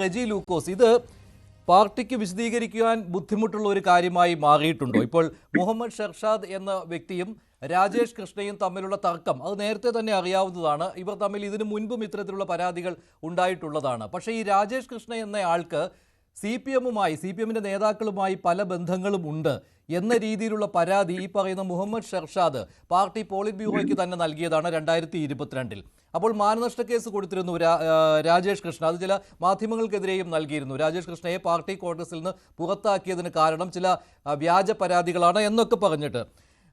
റെജി ലൂക്കോസ്. ഇത് പാർട്ടിക്ക് വിശദീകരിക്കുവാൻ ബുദ്ധിമുട്ടുള്ള ഒരു കാര്യമായി മാറിയിട്ടുണ്ടോ? ഇപ്പോൾ മുഹമ്മദ് ഷർഷാദ് എന്ന വ്യക്തിയും രാജേഷ് കൃഷ്ണയും തമ്മിലുള്ള തർക്കം അത് നേരത്തെ തന്നെ അറിയാവുന്നതാണ്. ഇവർ തമ്മിൽ ഇതിനു മുൻപും ഇത്തരത്തിലുള്ള പരാതികൾ ഉണ്ടായിട്ടുള്ളതാണ്. പക്ഷേ ഈ രാജേഷ് കൃഷ്ണ എന്ന ആൾക്ക് സി പി എമ്മുമായി സി പി എമ്മിന്റെ നേതാക്കളുമായി പല ബന്ധങ്ങളും ഉണ്ട് എന്ന രീതിയിലുള്ള പരാതി ഈ പറയുന്ന മുഹമ്മദ് ഷർഷാദ് പാർട്ടി പോളിറ്റ് ബ്യൂറോയ്ക്ക് തന്നെ നൽകിയതാണ് രണ്ടായിരത്തി ഇരുപത്തിരണ്ടിൽ അപ്പോൾ മാനനഷ്ട കേസ് കൊടുത്തിരുന്നു രാജേഷ് കൃഷ്ണ അത് ചില മാധ്യമങ്ങൾക്കെതിരെയും നൽകിയിരുന്നു. രാജേഷ് കൃഷ്ണയെ പാർട്ടി കോൺഗ്രസിൽ നിന്ന് പുറത്താക്കിയതിന് കാരണം ചില വ്യാജ പരാതികളാണ് എന്നൊക്കെ പറഞ്ഞിട്ട്.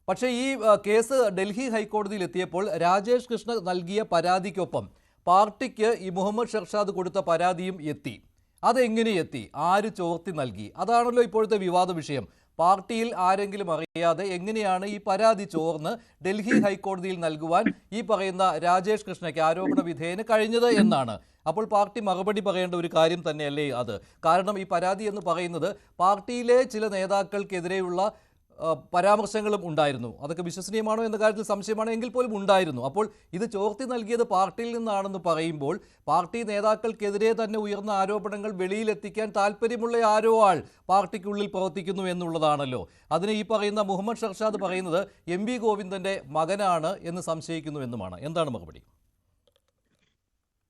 പക്ഷേ ഈ കേസ് ഡൽഹി ഹൈക്കോടതിയിൽ എത്തിയപ്പോൾ രാജേഷ് കൃഷ്ണ നൽകിയ പരാതിക്കൊപ്പം പാർട്ടിക്ക് ഈ മുഹമ്മദ് ഷർഷാദ് കൊടുത്ത പരാതിയും എത്തി. അതെങ്ങനെ എത്തി? ആര് ചോർത്തി നൽകി? അതാണല്ലോ ഇപ്പോഴത്തെ വിവാദ വിഷയം. പാർട്ടിയിൽ ആരെങ്കിലും അറിയാതെ എങ്ങനെയാണ് ഈ പരാതി ചോർന്ന് ഡൽഹി ഹൈക്കോടതിയിൽ നൽകുവാൻ ഈ പറയുന്ന രാജേഷ് കൃഷ്ണയ്ക്ക് ആരോപണ വിധേയന് കഴിഞ്ഞത് എന്നാണ്. അപ്പോൾ പാർട്ടി മറുപടി പറയേണ്ട ഒരു കാര്യം തന്നെയല്ലേ അത്? കാരണം ഈ പരാതി എന്ന് പറയുന്നത് പാർട്ടിയിലെ ചില നേതാക്കൾക്കെതിരെയുള്ള പരാമർശങ്ങളും ഉണ്ടായിരുന്നു. അതൊക്കെ വിശ്വസനീയമാണോ എന്ന കാര്യത്തിൽ സംശയമാണ് എങ്കിൽ പോലും ഉണ്ടായിരുന്നു. അപ്പോൾ ഇത് ചോർത്തി നൽകിയത് പാർട്ടിയിൽ നിന്നാണെന്ന് പറയുമ്പോൾ പാർട്ടി നേതാക്കൾക്കെതിരെ തന്നെ ഉയർന്ന ആരോപണങ്ങൾ വെളിയിലെത്തിക്കാൻ താല്പര്യമുള്ള ആരോ ആൾ പാർട്ടിക്കുള്ളിൽ പ്രവർത്തിക്കുന്നു എന്നുള്ളതാണല്ലോ. അതിന് ഈ പറയുന്ന മുഹമ്മദ് ഷർഷാദ് പറയുന്നത് എം വി ഗോവിന്ദന്റെ മകനാണ് എന്ന് സംശയിക്കുന്നു എന്നുമാണ്. എന്താണ് മറുപടി?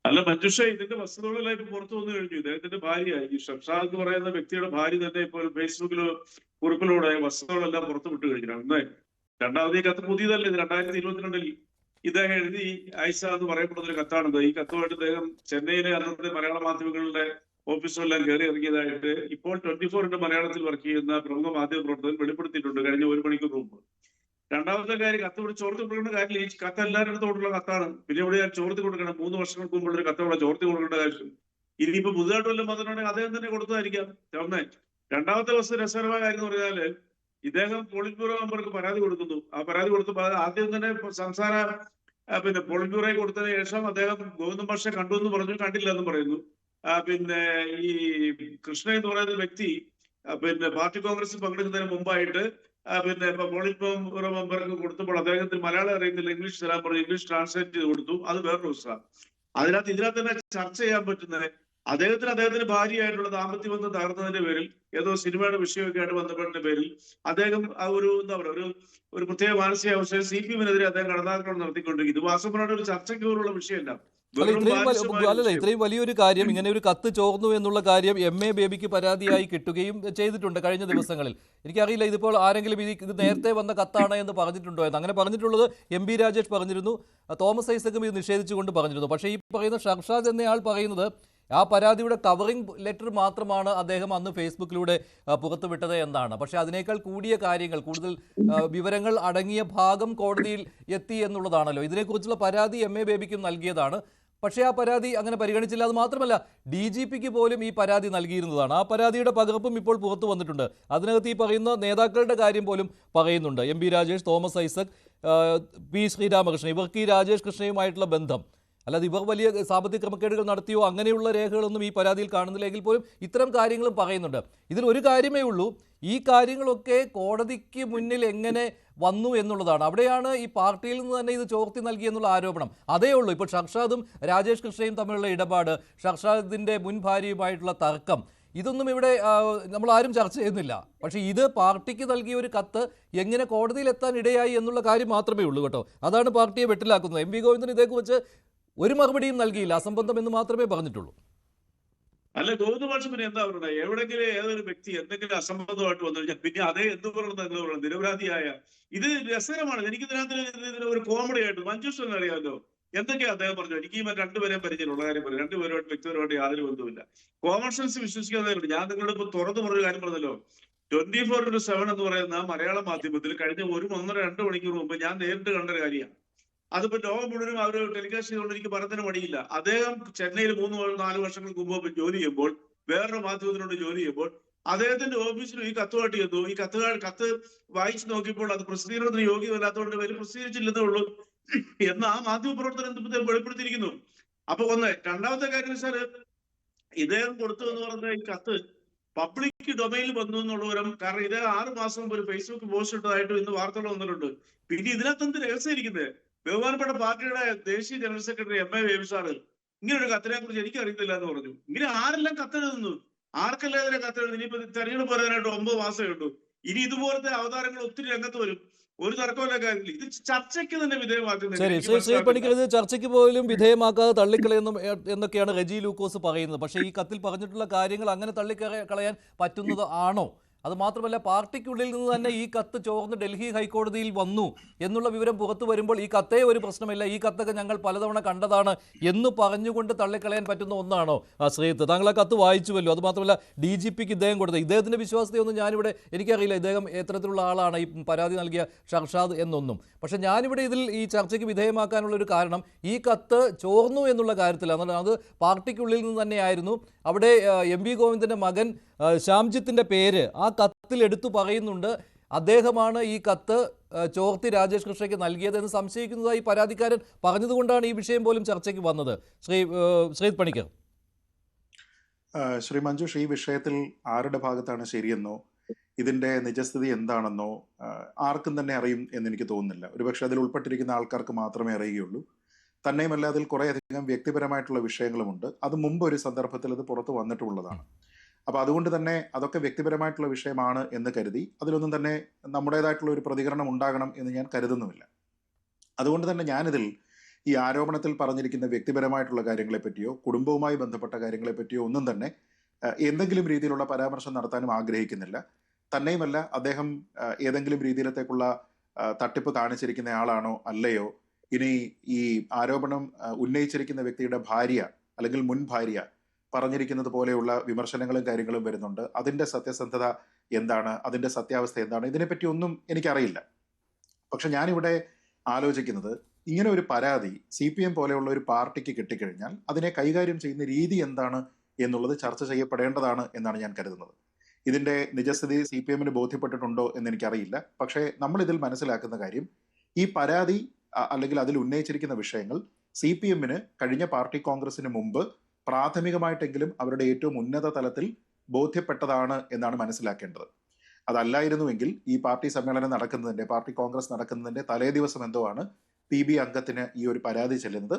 അല്ല മഞ്ജുഷ ഇതിന്റെ വസ്തുതകളെല്ലാം പുറത്തു വന്നു കഴിഞ്ഞു. ഇദ്ദേഹത്തിന്റെ ഭാര്യ ഈ ഷംഷാദ് എന്ന് പറയുന്ന വ്യക്തിയുടെ ഭാര്യ തന്നെ ഇപ്പോൾ ഫേസ്ബുക്കിൽ കുറിപ്പിലൂടെ വസ്തുക്കളെല്ലാം പുറത്തു വിട്ടു കഴിഞ്ഞിരുന്നു ഒന്ന് രണ്ടാമത് ഈ കത്ത് പുതിയതല്ല ഇത്. രണ്ടായിരത്തി ഇരുപത്തിരണ്ടിൽ ഇദ്ദേഹം എഴുതി ആയിഷ എന്ന് പറയപ്പെടുന്ന ഒരു കത്താണിത് ഈ കത്തുമായിട്ട് ഇദ്ദേഹം ചെന്നൈയിലെ അന്നത്തെ മലയാള മാധ്യമങ്ങളുടെ ഓഫീസുകളെല്ലാം കയറി ഇറങ്ങിയതായിട്ട് ഇപ്പോൾ ട്വന്റി ഫോറിന്റെ മലയാളത്തിൽ വർക്ക് ചെയ്യുന്ന പ്രമുഖ മാധ്യമ പ്രവർത്തകൻ വെളിപ്പെടുത്തിയിട്ടുണ്ട് കഴിഞ്ഞ ഒരു മണിക്കൂർ മുമ്പ്. രണ്ടാമത്തെ കാര്യം കത്ത് ഇവിടെ ചോർത്തി കൊടുക്കേണ്ട കാര്യമില്ല. ഈ കത്ത് എല്ലാവരുടെ അടുത്തോട്ടുള്ള കത്താണ്. പിന്നെ ഇവിടെ ഞാൻ ചോർത്തി കൊടുക്കണം. മൂന്ന് വർഷങ്ങൾക്ക് മുമ്പുള്ള ഒരു കത്ത് ഇവിടെ ചോർത്തി കൊടുക്കേണ്ട കാര്യം ഇനിയിപ്പോ പുതുതായിട്ട് വല്ലതും വന്നിട്ടുണ്ടെങ്കിൽ അദ്ദേഹം തന്നെ കൊടുത്തതായിരിക്കാം. ഒന്ന് രണ്ടാമത്തെ വസ്തു രസകരമായ കാര്യം എന്ന് പറഞ്ഞാൽ ഇദ്ദേഹം പോളിറ്റ് ബ്യൂറോ മെമ്പർക്ക് പരാതി കൊടുക്കുന്നു. ആ പരാതി കൊടുത്തപ്പോൾ ആദ്യം തന്നെ സംസാര പിന്നെ പോളിറ്റ് ബ്യൂറോയിൽ കൊടുത്തതിന് ശേഷം അദ്ദേഹം ഗോവിന്ദൻ പക്ഷെ കണ്ടു എന്ന് പറഞ്ഞു കണ്ടില്ല എന്ന് പറയുന്നു. പിന്നെ ഈ കൃഷ്ണ എന്ന് പറയുന്ന വ്യക്തി പിന്നെ പാർട്ടി കോൺഗ്രസ് പങ്കെടുക്കുന്നതിന് മുമ്പായിട്ട് പിന്നെ പോളിറ്റ് ബ്യൂറോ മെമ്പർക്ക് കൊടുത്തപ്പോൾ അദ്ദേഹത്തിന് മലയാളം അറിയുന്നില്ല ഇംഗ്ലീഷ് തരാൻ പറഞ്ഞു ഇംഗ്ലീഷ് ട്രാൻസ്ലേറ്റ് ചെയ്ത് കൊടുത്തു. അത് വേറൊരു ദിവസമാണ് അതിനകത്ത് ഇതിനകത്ത് തന്നെ ചർച്ച ചെയ്യാൻ പറ്റുന്നത് അദ്ദേഹത്തിന് അദ്ദേഹത്തിന് ഭാര്യയായിട്ടുള്ള ദാമ്പത്യ ബന്ധം തകർന്നതിന്റെ പേരിൽ ഏതോ സിനിമയുടെ വിഷയമൊക്കെ ആയിട്ട് ബന്ധപ്പെട്ടതിന്റെ പേരിൽ അദ്ദേഹം ആ ഒരു എന്താ പറയുക ഒരു ഒരു പ്രത്യേക മാനസികാവസ്ഥയിൽ സി പി എമ്മിനെതിരെ അദ്ദേഹം കടന്നാക്രമണം നടത്തിക്കൊണ്ടിരിക്കും ഇത് വാസ്തവമായിട്ട് ഒരു ചർച്ചയ്ക്ക് പോലുള്ള വിഷയമല്ല. അല്ലല്ല. ഇത്രയും വലിയൊരു കാര്യം ഇങ്ങനെ ഒരു കത്ത് ചോർന്നു എന്നുള്ള കാര്യം എം എ ബേബിക്ക് പരാതിയായി കിട്ടുകയും ചെയ്തിട്ടുണ്ട് കഴിഞ്ഞ ദിവസങ്ങളിൽ. എനിക്കറിയില്ല ഇതിപ്പോൾ ആരെങ്കിലും ഇത് ഇത് നേരത്തെ വന്ന കത്താണ് എന്ന് പറഞ്ഞിട്ടുണ്ടോ എന്ന്. അങ്ങനെ പറഞ്ഞിട്ടുള്ളത് എം ബി രാജേഷ് പറഞ്ഞിരുന്നു തോമസ് ഐസക്കും ഇത് നിഷേധിച്ചുകൊണ്ട് പറഞ്ഞിരുന്നു. പക്ഷേ ഈ പറയുന്ന ഷർഷാദ് എന്നയാൾ പറയുന്നത് ആ പരാതിയുടെ കവറിംഗ് ലെറ്റർ മാത്രമാണ് അദ്ദേഹം അന്ന് ഫേസ്ബുക്കിലൂടെ പുറത്തുവിട്ടത് എന്നാണ്. പക്ഷേ അതിനേക്കാൾ കൂടിയ കാര്യങ്ങൾ കൂടുതൽ വിവരങ്ങൾ അടങ്ങിയ ഭാഗം കോടതിയിൽ എത്തി എന്നുള്ളതാണല്ലോ. ഇതിനെക്കുറിച്ചുള്ള പരാതി എം എ ബേബിക്കും നൽകിയതാണ്. പക്ഷേ ആ പരാതി അങ്ങനെ പരിഗണിച്ചില്ല. അത് മാത്രമല്ല ഡി ജി പിക്ക് പോലും ഈ പരാതി നൽകിയിരുന്നതാണ്. ആ പരാതിയുടെ പകർപ്പും ഇപ്പോൾ പുറത്തു വന്നിട്ടുണ്ട്. അതിനകത്ത് ഈ പറയുന്ന നേതാക്കളുടെ കാര്യം പോലും പറയുന്നുണ്ട്. M Rajesh Thomas Isaac P Sreeramakrishnan. ഇവർക്ക് ഈ രാജേഷ് കൃഷ്ണയുമായിട്ടുള്ള ബന്ധം അല്ലാതെ ഇവർ വലിയ സാമ്പത്തിക ക്രമക്കേടുകൾ നടത്തിയോ അങ്ങനെയുള്ള രേഖകളൊന്നും ഈ പരാതിയിൽ കാണുന്നില്ല. എങ്കിൽ പോലും ഇത്തരം കാര്യങ്ങളും പറയുന്നുണ്ട്. ഇതിൽ ഒരു കാര്യമേ ഉള്ളൂ. ഈ കാര്യങ്ങളൊക്കെ കോടതിക്ക് മുന്നിൽ എങ്ങനെ വന്നു എന്നുള്ളതാണ്. അവിടെയാണ് ഈ പാർട്ടിയിൽ നിന്ന് തന്നെ ഇത് ചോർത്തി നൽകി എന്നുള്ള ആരോപണം. അതേ ഉള്ളൂ. ഇപ്പോൾ ഷർഷാദും രാജേഷ് കൃഷ്ണയും തമ്മിലുള്ള ഇടപാട് ഷർഷാദിന്റെ മുൻ ഭാര്യയുമായിട്ടുള്ള തർക്കം ഇതൊന്നും ഇവിടെ നമ്മൾ ആരും ചർച്ച ചെയ്യുന്നില്ല. പക്ഷേ ഇത് പാർട്ടിക്ക് നൽകിയ ഒരു കത്ത് എങ്ങനെ കോടതിയിൽ എത്താൻ ഇടയായി എന്നുള്ള കാര്യം മാത്രമേ ഉള്ളൂ കേട്ടോ. അതാണ് പാർട്ടിയെ വെട്ടിലാക്കുന്നത്. എം വി ഗോവിന്ദൻ ഇതേക്കുറിച്ച് ഒരു മറുപടിയും നൽകിയില്ല. അസംബന്ധം എന്ന് മാത്രമേ പറഞ്ഞിട്ടുള്ളൂ. അല്ല ഭാഷ പിന്നെ എന്താ പറയുന്നത് എവിടെങ്കിലും ഏതൊരു വ്യക്തി എന്തെങ്കിലും അസംബന്ധമായിട്ട് വന്നു കഴിഞ്ഞാൽ പിന്നെ അതേ എന്ത് പറയുന്നത് എന്താ പറയുന്നത് നിരപരാധിയായ. ഇത് രസകരമാണ്. എനിക്ക് ഇതിനകത്ത് ഒരു കോമഡി ആയിട്ട് മഞ്ജുഷ് അറിയാമല്ലോ. എന്തൊക്കെയാ അദ്ദേഹം പറഞ്ഞു എനിക്ക് ഈ രണ്ടുപേരെയും പരിചയമുള്ള കാര്യം പറഞ്ഞു രണ്ടുപേരുമായിട്ട് വ്യക്തിപരമായിട്ട് യാതൊരു ബന്ധവുമില്ല. കോമൺ സെൻസ് വിശ്വസിക്കാതെ ഞാൻ നിങ്ങളുടെ ഇപ്പൊ തുറന്നു പറഞ്ഞ കാര്യം പറഞ്ഞല്ലോ. ട്വന്റി ഫോർ ഇന്റു സെവൻ എന്ന് പറയുന്ന മലയാള മാധ്യമത്തിൽ കഴിഞ്ഞ ഒരു ഒന്നര രണ്ട് മണിക്കൂർ മുമ്പ് ഞാൻ നേരിട്ട് കണ്ട ഒരു കാര്യമാണ്. അതിപ്പോ ലോകം മുഴുവനും അവർ ടെലികാസ്റ്റ് ചെയ്തുകൊണ്ട് എനിക്ക് പറഞ്ഞതിന് മടിയില്ല. അദ്ദേഹം ചെന്നൈയിൽ മൂന്ന് നാല് വർഷങ്ങൾക്ക് മുമ്പ് ജോലി ചെയ്യുമ്പോൾ വേറൊരു മാധ്യമത്തിനോട് ജോലി ചെയ്യുമ്പോൾ അദ്ദേഹത്തിന്റെ ഓഫീസിൽ ഈ കത്ത് കാട്ടി എന്തോ ഈ കത്ത് കത്ത് വായിച്ചു നോക്കിയപ്പോൾ അത് പ്രസിദ്ധീകരണത്തിന് യോഗ്യമല്ലാത്തതുകൊണ്ട് പേര് പ്രസിദ്ധീകരിച്ചില്ലെന്നേ ഉള്ളൂ. എന്ന് ആ മാധ്യമ പ്രവർത്തനം ഇന്നത്തെ വെളിപ്പെടുത്തിയിരിക്കുന്നു? അപ്പൊ ഒന്ന് രണ്ടാമത്തെ കാര്യം വെച്ചാൽ ഇദ്ദേഹം കൊടുത്തു എന്ന് പറഞ്ഞ ഈ കത്ത് പബ്ലിക് ഡൊമൈനിൽ വന്നു എന്നുള്ളവരും കാരണം ഇദ്ദേഹം ആറ് മാസം മുമ്പ് ഒരു ഫേസ്ബുക്ക് പോസ്റ്റ് ഇട്ടതായിട്ടും ഇന്ന് വാർത്തകൾ വന്നിട്ടുണ്ട്. പിന്നെ ഇതിനകത്ത് എന്ത് രഹസ്യം ഇരിക്കുന്നത് ബഹുമാനപ്പെട്ട പാർട്ടിയുടെ ദേശീയ general secretary M A Baby sir ഇങ്ങനെ ഒരു കത്തിനെ കുറിച്ച് എനിക്ക് അറിയത്തില്ല എന്ന് പറഞ്ഞു. ഇങ്ങനെ ആരെല്ലാം കത്തെഴുതുന്നു? ആർക്കെല്ലാം ഇതിനെ കത്തെഴുതുന്നു? ഇനിയിപ്പോ തെരഞ്ഞെടുപ്പ് വരാനായിട്ട് ഒമ്പത് മാസമേ ഉള്ളൂ. ഇനി ഇതുപോലത്തെ അവതാരങ്ങൾ ഒത്തിരി രംഗത്ത് വരും. ഒരു തർക്കമില്ല കാര്യമില്ല ഇത് ചർച്ചയ്ക്ക് തന്നെ ചർച്ചയ്ക്ക് പോലും വിധേയമാക്കാതെ തള്ളിക്കളയുന്നു എന്നൊക്കെയാണ് റെജി ലൂക്കോസ് പറയുന്നത്. പക്ഷേ ഈ കത്തിൽ പറഞ്ഞിട്ടുള്ള കാര്യങ്ങൾ അങ്ങനെ തള്ളിക്കളയാൻ പറ്റുന്നത് ആണോ? അത് മാത്രമല്ല പാർട്ടിക്കുള്ളിൽ നിന്ന് തന്നെ ഈ കത്ത് ചോർന്ന് ഡൽഹി ഹൈക്കോടതിയിൽ വന്നു എന്നുള്ള വിവരം പുറത്തു വരുമ്പോൾ ഈ കത്തേ ഒരു പ്രശ്നമില്ല. ഈ കത്തൊക്കെ ഞങ്ങൾ പലതവണ കണ്ടതാണ് എന്ന് പറഞ്ഞുകൊണ്ട് തള്ളിക്കളയാൻ പറ്റുന്ന ഒന്നാണോ? ശ്രീത്ത് താങ്കൾ ആ കത്ത് വായിച്ചുവല്ലോ. അത് മാത്രമല്ല ഡി ജി പിക്ക് ഇദ്ദേഹം കൊടുത്തത്. ഇദ്ദേഹത്തിന്റെ വിശ്വാസത്തെയൊന്നും ഞാനിവിടെ എനിക്കറിയില്ല. ഇദ്ദേഹം എത്തരത്തിലുള്ള ആളാണ്. ഈ പരാതി നൽകിയ ഷർഷാദ് എന്നൊന്നും. പക്ഷെ ഞാനിവിടെ ഇതിൽ ഈ ചർച്ചയ്ക്ക് വിധേയമാക്കാനുള്ള ഒരു കാരണം ഈ കത്ത് ചോർന്നു എന്നുള്ള കാര്യത്തിലാണ്. അത് പാർട്ടിക്കുള്ളിൽ നിന്ന് തന്നെയായിരുന്നു. അവിടെ എം വി ഗോവിന്ദന്റെ മകൻ ആ, ശ്യാംജിത്തിന്റെ പേര് ആ കത്തിൽ എടുത്തു പറയുന്നുണ്ട്. അദ്ദേഹമാണ് ഈ കത്ത് ചോർത്തി രാജേഷ് കൃഷ്ണയ്ക്ക് നൽകിയത് എന്ന് സംശയിക്കുന്നതായി പരാതിക്കാരൻ പറഞ്ഞതുകൊണ്ടാണ് ഈ വിഷയം പോലും ചർച്ചയ്ക്ക് വന്നത്. ശ്രീ ശ്രീത് ശ്രീ പണിക്കർ. ശ്രീ മഞ്ജുഷ് ഈ വിഷയത്തിൽ ആരുടെ ഭാഗത്താണ് ശരിയെന്നോ ഇതിന്റെ നിജസ്ഥിതി എന്താണെന്നോ ആർക്കും തന്നെ അറിയും എന്ന് എനിക്ക് തോന്നുന്നില്ല. ഒരുപക്ഷെ അതിൽ ഉൾപ്പെട്ടിരിക്കുന്ന ആൾക്കാർക്ക് മാത്രമേ അറിയുകയുള്ളൂ. തന്നെയുമല്ല അതിൽ കുറേയധികം വ്യക്തിപരമായിട്ടുള്ള വിഷയങ്ങളുമുണ്ട്. അത് മുമ്പ് ഒരു സന്ദർഭത്തിൽ അത് പുറത്തു വന്നിട്ടുള്ളതാണ്. അപ്പൊ അതുകൊണ്ട് തന്നെ അതൊക്കെ വ്യക്തിപരമായിട്ടുള്ള വിഷയമാണ് എന്ന് കരുതി അതിലൊന്നും തന്നെ നമ്മുടേതായിട്ടുള്ള ഒരു പ്രതികരണം ഉണ്ടാകണം എന്ന് ഞാൻ കരുതുന്നുമില്ല. അതുകൊണ്ട് തന്നെ ഞാനിതിൽ ഈ ആരോപണത്തിൽ പറഞ്ഞിരിക്കുന്ന വ്യക്തിപരമായിട്ടുള്ള കാര്യങ്ങളെ പറ്റിയോ കുടുംബവുമായി ബന്ധപ്പെട്ട കാര്യങ്ങളെ പറ്റിയോ ഒന്നും തന്നെ എന്തെങ്കിലും രീതിയിലുള്ള പരാമർശം നടത്താനും ആഗ്രഹിക്കുന്നില്ല. തന്നെയുമല്ല അദ്ദേഹം ഏതെങ്കിലും രീതിയിലത്തേക്കുള്ള തട്ടിപ്പ് കാണിച്ചിരിക്കുന്ന ആളാണോ അല്ലയോ ഇനി ഈ ആരോപണം ഉന്നയിച്ചിരിക്കുന്ന വ്യക്തിയുടെ ഭാര്യ അല്ലെങ്കിൽ മുൻ ഭാര്യ പറഞ്ഞിരിക്കുന്നത് പോലെയുള്ള വിമർശനങ്ങളും കാര്യങ്ങളും വരുന്നുണ്ട്. അതിന്റെ സത്യസന്ധത എന്താണ്? അതിന്റെ സത്യാവസ്ഥ എന്താണ്? ഇതിനെപ്പറ്റി ഒന്നും എനിക്കറിയില്ല. പക്ഷെ ഞാനിവിടെ ആലോചിക്കുന്നത് ഇങ്ങനെ ഒരു പരാതി സി പി എം പോലെയുള്ള ഒരു പാർട്ടിക്ക് കിട്ടിക്കഴിഞ്ഞാൽ അതിനെ കൈകാര്യം ചെയ്യുന്ന രീതി എന്താണ് എന്നുള്ളത് ചർച്ച ചെയ്യപ്പെടേണ്ടതാണ് എന്നാണ് ഞാൻ കരുതുന്നത്. ഇതിന്റെ നിജസ്ഥിതി സി പി എമ്മിന് ബോധ്യപ്പെട്ടിട്ടുണ്ടോ എന്ന് എനിക്കറിയില്ല. പക്ഷേ നമ്മൾ ഇതിൽ മനസ്സിലാക്കുന്ന കാര്യം ഈ പരാതി അല്ലെങ്കിൽ അതിൽ ഉന്നയിച്ചിരിക്കുന്ന വിഷയങ്ങൾ സി പി എമ്മിന് കഴിഞ്ഞ പാർട്ടി കോൺഗ്രസിന് മുമ്പ് പ്രാഥമികമായിട്ടെങ്കിലും അവരുടെ ഏറ്റവും ഉന്നത തലത്തിൽ ബോധ്യപ്പെട്ടതാണ് എന്നാണ് മനസ്സിലാക്കേണ്ടത്. അതല്ലായിരുന്നുവെങ്കിൽ ഈ പാർട്ടി സമ്മേളനം നടക്കുന്നതിന്റെ പാർട്ടി കോൺഗ്രസ് നടക്കുന്നതിന്റെ തലേ ദിവസം എന്തോ ആണ് പി ബി അംഗത്തിന് ഈ ഒരു പരാതി ചെല്ലുന്നത്.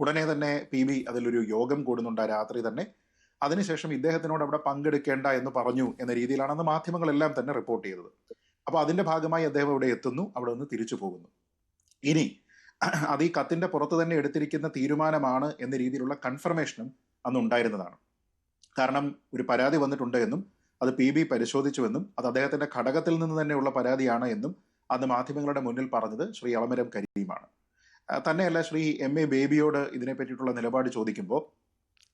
ഉടനെ തന്നെ പി ബി അതിലൊരു യോഗം കൂടുന്നുണ്ട് രാത്രി തന്നെ. അതിനുശേഷം ഇദ്ദേഹത്തിനോട് അവിടെ പങ്കെടുക്കേണ്ട എന്ന് പറഞ്ഞു എന്ന രീതിയിലാണ് അന്ന് മാധ്യമങ്ങളെല്ലാം തന്നെ റിപ്പോർട്ട് ചെയ്തത്. അപ്പൊ അതിന്റെ ഭാഗമായി അദ്ദേഹം ഇവിടെ എത്തുന്നു അവിടെ നിന്ന് തിരിച്ചു പോകുന്നു. ഇനി അത് ഈ കത്തിന്റെ പുറത്ത് തന്നെ എടുത്തിരിക്കുന്ന തീരുമാനമാണ് എന്ന രീതിയിലുള്ള കൺഫർമേഷനും അന്ന് ഉണ്ടായിരുന്നതാണ്. കാരണം ഒരു പരാതി വന്നിട്ടുണ്ട് എന്നും അത് പി ബി പരിശോധിച്ചുവെന്നും അത് അദ്ദേഹത്തിന്റെ ഘടകത്തിൽ നിന്ന് തന്നെയുള്ള പരാതിയാണ് എന്നും അന്ന് മാധ്യമങ്ങളുടെ മുന്നിൽ പറഞ്ഞത് ശ്രീ അളമരം കരീമാണ്. തന്നെയല്ല ശ്രീ എം എ ബേബിയോട് ഇതിനെ പറ്റിയിട്ടുള്ള നിലപാട് ചോദിക്കുമ്പോൾ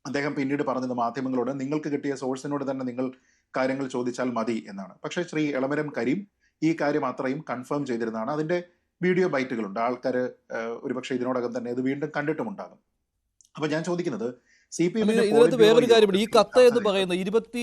അദ്ദേഹം പിന്നീട് പറഞ്ഞത് മാധ്യമങ്ങളോട് നിങ്ങൾക്ക് കിട്ടിയ സോഴ്സിനോട് തന്നെ നിങ്ങൾ കാര്യങ്ങൾ ചോദിച്ചാൽ മതി എന്നാണ്. പക്ഷേ ശ്രീ എളമരം കരീം ഈ കാര്യം അത്രയും കൺഫേം ചെയ്തിരുന്നതാണ്. അതിന്റെ വീഡിയോ ബൈറ്റുകളുണ്ട്. ആൾക്കാർ ഒരുപക്ഷെ ഇതിനോടകം തന്നെ ഇത് വീണ്ടും കണ്ടിട്ടുമുണ്ടാകും. അപ്പൊ ഞാൻ ചോദിക്കുന്നത് സി പി എമ്മിന്റെ ഇതിനകത്ത് വേറൊരു കാര്യമുണ്ട്. ഈ കത്ത് എന്ന് പറയുന്നത് ഇരുപത്തി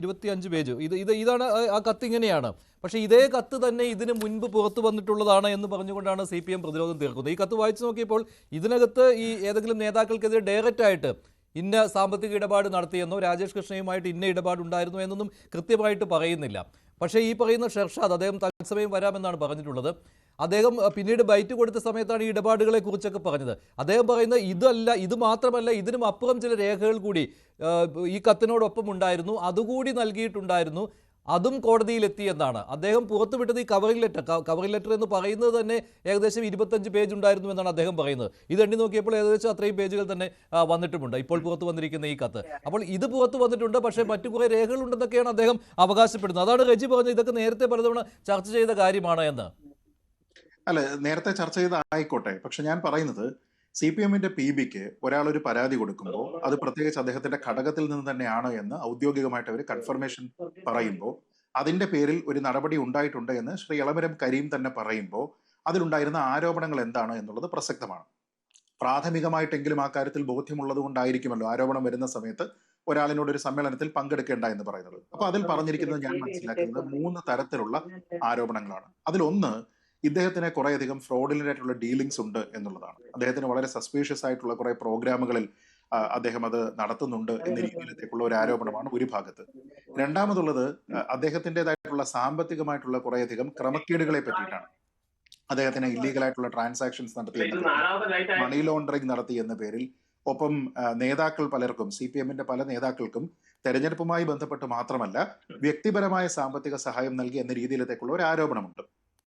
ഇരുപത്തി അഞ്ച് പേജ്. ഇത് ഇത് ഇതാണ് ആ കത്ത് ഇങ്ങനെയാണ്. പക്ഷെ ഇതേ കത്ത് തന്നെ ഇതിന് മുൻപ് പുറത്തു വന്നിട്ടുള്ളതാണ് എന്ന് പറഞ്ഞുകൊണ്ടാണ് സി പി എം പ്രതിരോധം തീർക്കുന്നത്. ഈ കത്ത് വായിച്ചു നോക്കിയപ്പോൾ ഇതിനകത്ത് ഈ ഏതെങ്കിലും നേതാക്കൾക്കെതിരെ ഡയറക്റ്റ് ആയിട്ട് ഇന്ന സാമ്പത്തിക ഇടപാട് നടത്തിയെന്നോ രാജേഷ് കൃഷ്ണയുമായിട്ട് ഇന്ന ഇടപാടുണ്ടായിരുന്നു എന്നൊന്നും കൃത്യമായിട്ട് പറയുന്നില്ല. പക്ഷേ ഈ പറയുന്ന ഷെർഷാദ് അദ്ദേഹം തത്സമയം വരാമെന്നാണ് പറഞ്ഞിട്ടുള്ളത്. അദ്ദേഹം പിന്നീട് ബൈറ്റ് കൊടുത്ത സമയത്താണ് ഈ ഇടപാടുകളെ കുറിച്ചൊക്കെ പറഞ്ഞത്. അദ്ദേഹം പറയുന്നത് ഇതല്ല ഇത് മാത്രമല്ല ഇതിനും അപ്പുറം ചില രേഖകൾ കൂടി ഈ കത്തിനോടൊപ്പം ഉണ്ടായിരുന്നു അതുകൂടി നൽകിയിട്ടുണ്ടായിരുന്നു അതും കോടതിയിലെത്തി എന്നാണ്. അദ്ദേഹം പുറത്തുവിട്ടത് ഈ കവറിംഗ് ലെറ്റർ കവറിംഗ് ലെറ്റർ എന്ന് പറയുന്നത് തന്നെ ഏകദേശം ഇരുപത്തഞ്ച് പേജ് ഉണ്ടായിരുന്നു എന്നാണ് അദ്ദേഹം പറയുന്നത്. ഇത് എണ്ണി നോക്കിയപ്പോൾ ഏകദേശം അത്രയും പേജുകൾ തന്നെ വന്നിട്ടുമുണ്ട്. ഇപ്പോൾ പുറത്ത് വന്നിരിക്കുന്ന ഈ കത്ത്. അപ്പോൾ ഇത് പുറത്ത് വന്നിട്ടുണ്ട് പക്ഷേ മറ്റു കുറേ രേഖകളുണ്ടെന്നൊക്കെയാണ് അദ്ദേഹം അവകാശപ്പെടുന്നത്. അതാണ് രജി പറഞ്ഞത്. ഇതൊക്കെ നേരത്തെ പലതവണ ചർച്ച ചെയ്ത കാര്യമാണ് എന്ന്. അല്ല നേരത്തെ ചർച്ച ചെയ്ത ആയിക്കോട്ടെ. പക്ഷെ ഞാൻ പറയുന്നത് സി പി എമ്മിന്റെ പി ബിക്ക് ഒരാൾ ഒരു പരാതി കൊടുക്കുമ്പോൾ അത് പ്രത്യേകിച്ച് അദ്ദേഹത്തിന്റെ ഘടകത്തിൽ നിന്ന് തന്നെയാണ് എന്ന് ഔദ്യോഗികമായിട്ട് അവർ കൺഫർമേഷൻ പറയുമ്പോൾ അതിന്റെ പേരിൽ ഒരു നടപടി ഉണ്ടായിട്ടുണ്ട് എന്ന് ശ്രീ ഇളമരം കരീം തന്നെ പറയുമ്പോൾ അതിലുണ്ടായിരുന്ന ആരോപണങ്ങൾ എന്താണ് എന്നുള്ളത് പ്രസക്തമാണ്. പ്രാഥമികമായിട്ടെങ്കിലും ആ കാര്യത്തിൽ ബോധ്യമുള്ളത് കൊണ്ടായിരിക്കുമല്ലോ ആരോപണം വരുന്ന സമയത്ത് ഒരാളിനോട് ഒരു സമ്മേളനത്തിൽ പങ്കെടുക്കേണ്ട എന്ന് പറയുന്നത്. അപ്പൊ അതിൽ പറഞ്ഞിരിക്കുന്നത് ഞാൻ മനസ്സിലാക്കുന്നത് മൂന്ന് തരത്തിലുള്ള ആരോപണങ്ങളാണ്. അതിലൊന്ന് ഇദ്ദേഹത്തിന് കുറേയധികം ഫ്രോഡിലായിട്ടുള്ള ഡീലിങ്സ് ഉണ്ട് എന്നുള്ളതാണ്. അദ്ദേഹത്തിന് വളരെ സസ്പീഷ്യസ് ആയിട്ടുള്ള കുറെ പ്രോഗ്രാമുകളിൽ അദ്ദേഹം അത് നടത്തുന്നുണ്ട് എന്ന രീതിയിലേക്കുള്ള ഒരു ആരോപണമാണ് ഒരു ഭാഗത്ത് രണ്ടാമതുള്ളത് അദ്ദേഹത്തിന്റെതായിട്ടുള്ള സാമ്പത്തികമായിട്ടുള്ള കുറേയധികം ക്രമക്കേടുകളെ പറ്റിയിട്ടാണ്. അദ്ദേഹത്തിന് ഇല്ലീഗൽ ആയിട്ടുള്ള ട്രാൻസാക്ഷൻസ് നടത്തി മണി ലോണ്ടറിംഗ് നടത്തി എന്ന പേരിൽ ഒപ്പം നേതാക്കൾ പലർക്കും സി പി എമ്മിന്റെ പല നേതാക്കൾക്കും തെരഞ്ഞെടുപ്പുമായി ബന്ധപ്പെട്ട് മാത്രമല്ല വ്യക്തിപരമായ സാമ്പത്തിക സഹായം നൽകി എന്ന രീതിയിലേക്കുള്ള ഒരു ആരോപണമുണ്ട്.